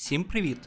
Всім привіт!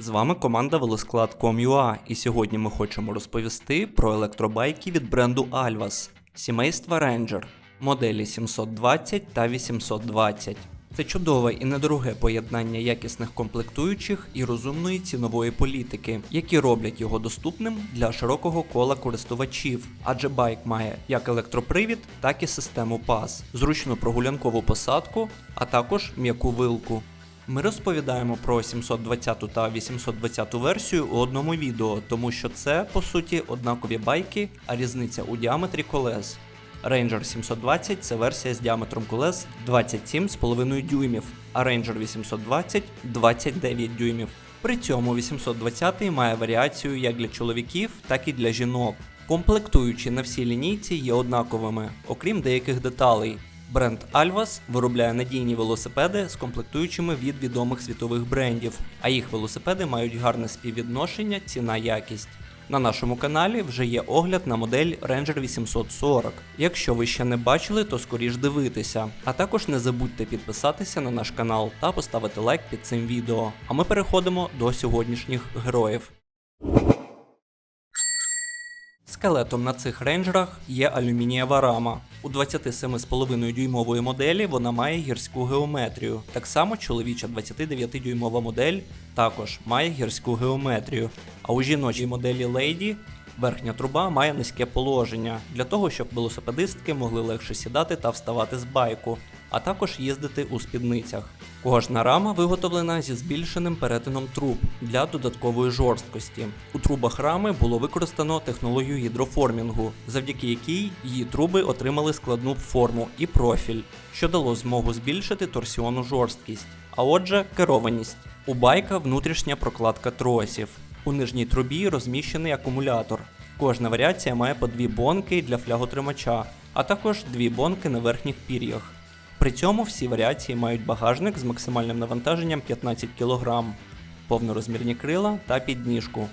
З вами команда Велосклад.com.ua і сьогодні ми хочемо розповісти про електробайки від бренду Alvas, сімейства Ranger, моделі 720 та 820. Це чудове і недороге поєднання якісних комплектуючих і розумної цінової політики, які роблять його доступним для широкого кола користувачів, адже байк має як електропривід, так і систему PAS, зручну прогулянкову посадку, а також м'яку вилку. Ми розповідаємо про 720 та 820 версію у одному відео, тому що це по суті однакові байки, а різниця у діаметрі колес. Ranger 720 це версія з діаметром колес 27,5 дюймів, а Ranger 820 29 дюймів. При цьому 820 має варіацію як для чоловіків, так і для жінок. Комплектуючі на всій лінійці є однаковими, окрім деяких деталей. Бренд Alvas виробляє надійні велосипеди з комплектуючими від відомих світових брендів, а їх велосипеди мають гарне співвідношення ціна-якість. На нашому каналі вже є огляд на модель Ranger 840. Якщо ви ще не бачили, то скоріш дивитися. А також не забудьте підписатися на наш канал та поставити лайк під цим відео. А ми переходимо до сьогоднішніх героїв. Скелетом на цих рейнджерах є алюмінієва рама. У 27,5 дюймової моделі вона має гірську геометрію. Так само чоловіча 29-дюймова модель також має гірську геометрію. А у жіночій моделі Lady верхня труба має низьке положення для того, щоб велосипедистки могли легше сідати та вставати з байку, а також їздити у спідницях. Кожна рама виготовлена зі збільшеним перетином труб для додаткової жорсткості. У трубах рами було використано технологію гідроформінгу, завдяки якій її труби отримали складну форму і профіль, що дало змогу збільшити торсіону жорсткість, а отже, керованість. У байка внутрішня прокладка тросів. У нижній трубі розміщений акумулятор. Кожна варіація має по дві бонки для фляготримача, а також дві бонки на верхніх пір'ях. При цьому всі варіації мають багажник з максимальним навантаженням 15 кг, повнорозмірні крила та підніжку.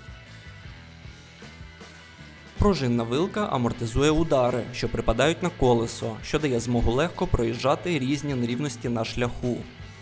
Пружинна вилка амортизує удари, що припадають на колесо, що дає змогу легко проїжджати різні нерівності на шляху.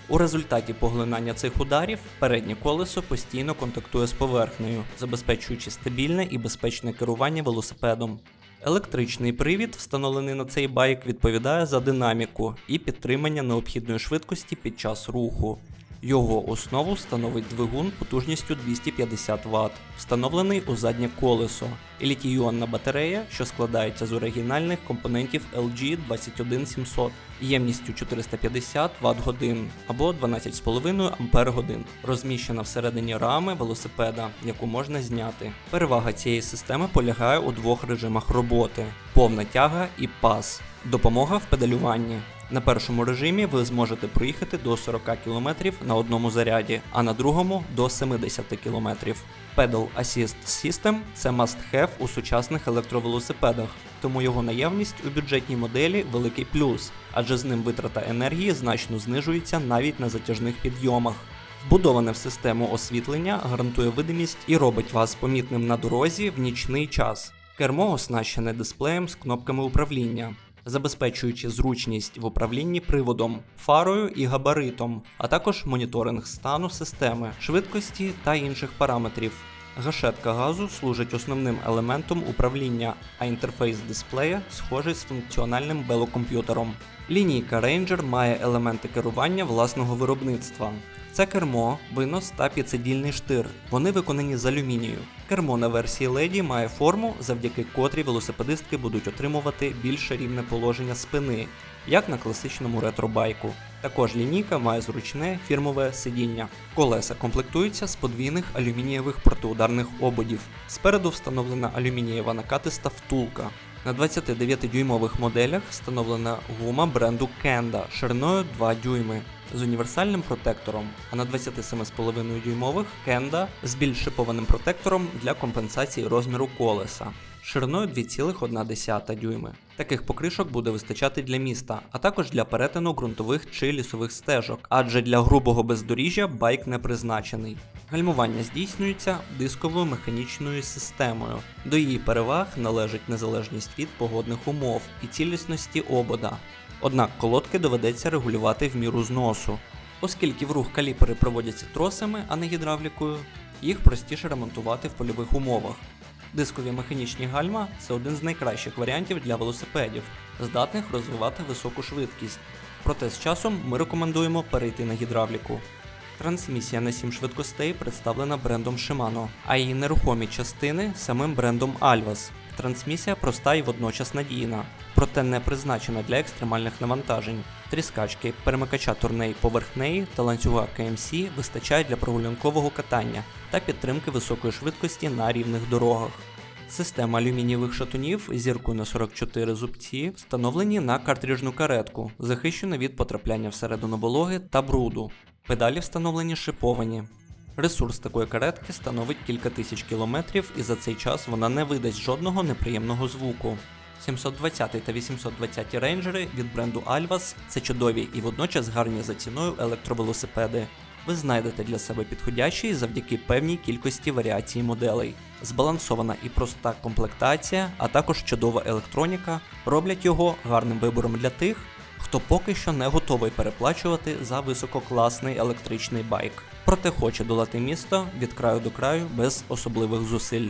У результаті поглинання цих ударів переднє колесо постійно контактує з поверхнею, забезпечуючи стабільне і безпечне керування велосипедом. Електричний привід, встановлений на цей байк, відповідає за динаміку і підтримання необхідної швидкості під час руху. Його основу становить двигун потужністю 250 Вт, встановлений у заднє колесо, і літій-іонна батарея, що складається з оригінальних компонентів LG 21700 ємністю 450 Вт годин або 12,5 Ампер годин, розміщена всередині рами велосипеда, яку можна зняти. Перевага цієї системи полягає у двох режимах роботи: повна тяга і пас, допомога в педалюванні. На першому режимі ви зможете проїхати до 40 км на одному заряді, а на другому до 70 км. Pedal Assist System це must-have у сучасних електровелосипедах, тому його наявність у бюджетній моделі великий плюс, адже з ним витрата енергії значно знижується навіть на затяжних підйомах. Вбудоване в систему освітлення гарантує видимість і робить вас помітним на дорозі в нічний час. Кермо оснащене дисплеєм з кнопками управління забезпечуючи зручність в управлінні приводом, фарою і габаритом, а також моніторинг стану системи, швидкості та інших параметрів. Гашетка газу служить основним елементом управління, а інтерфейс дисплея схожий з функціональним белокомп'ютером. Лінійка Ranger має елементи керування власного виробництва. Це кермо, винос та підсидільний штир. Вони виконані з алюмінію. Кермо на версії Lady має форму, завдяки котрій велосипедистки будуть отримувати більше рівне положення спини, як на класичному ретробайку. Також лінійка має зручне фірмове сидіння. Колеса комплектуються з подвійних алюмінієвих протиударних ободів. Спереду встановлена алюмінієва накатиста втулка. На 29-дюймових моделях встановлена гума бренду Kenda шириною 2 дюйми з універсальним протектором, а на 27,5 дюймових Kenda з більш шипованим протектором для компенсації розміру колеса. Шириною 2,1 дюйми. Таких покришок буде вистачати для міста, а також для перетину ґрунтових чи лісових стежок, адже для грубого бездоріжжя байк не призначений. Гальмування здійснюється дисковою механічною системою. До її переваг належить незалежність від погодних умов і цілісності обода. Однак колодки доведеться регулювати в міру зносу. Оскільки в рух каліпери проводяться тросами, а не гідравлікою, їх простіше ремонтувати в польових умовах. Дискові механічні гальма це один з найкращих варіантів для велосипедів, здатних розвивати високу швидкість. Проте з часом ми рекомендуємо перейти на гідравліку. Трансмісія на 7 швидкостей представлена брендом Shimano, а її нерухомі частини самим брендом Alvas. Трансмісія проста і водночас надійна, проте не призначена для екстремальних навантажень. Тріскачки, перемикача турней поверх неї та ланцюга KMC вистачають для прогулянкового катання та підтримки високої швидкості на рівних дорогах. Система алюмінієвих шатунів зіркою на 44 зубці встановлені на картриджну каретку, захищена від потрапляння всередину вологи та бруду. Педалі встановлені шиповані. Ресурс такої каретки становить кілька тисяч кілометрів, і за цей час вона не видасть жодного неприємного звуку. 720 та 820 рейнджери від бренду Alvas це чудові і водночас гарні за ціною електровелосипеди. Ви знайдете для себе підходящий завдяки певній кількості варіацій моделей. Збалансована і проста комплектація, а також чудова електроніка роблять його гарним вибором для тих, хто поки що не готовий переплачувати за висококласний електричний байк, проте хоче долати місто від краю до краю без особливих зусиль.